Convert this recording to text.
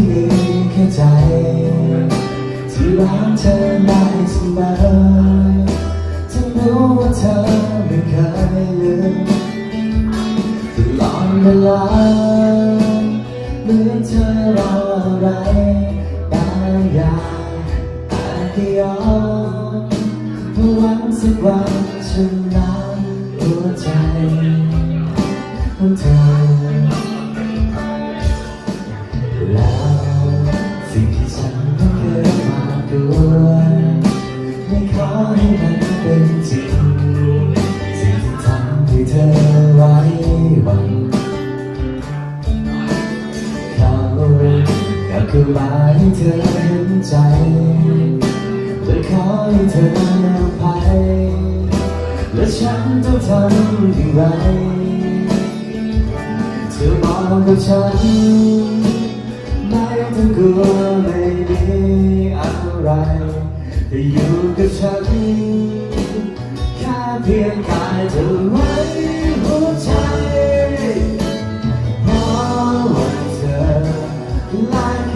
ที่มีแค่ใจ ที่รักเธอได้เสมอถึงรู้ว่าเธอไม่เคยลืมตลอดเวลาเหมือนเธอรออะไรบางอย่างอาจจะยอมเพราะหวังสักวันฉันรักหัวใจของเธอ คือหมายเธอเห็นใจจะขอให้เธอภัยและฉันต้องทำอย่างไร เธอบอกกับฉัน ไม่ต้องกลัวไม่มีอะไรแต่อยู่กับฉัน แค่เพียงกายเธอไว้หัวใจเพราะวันเธอลาย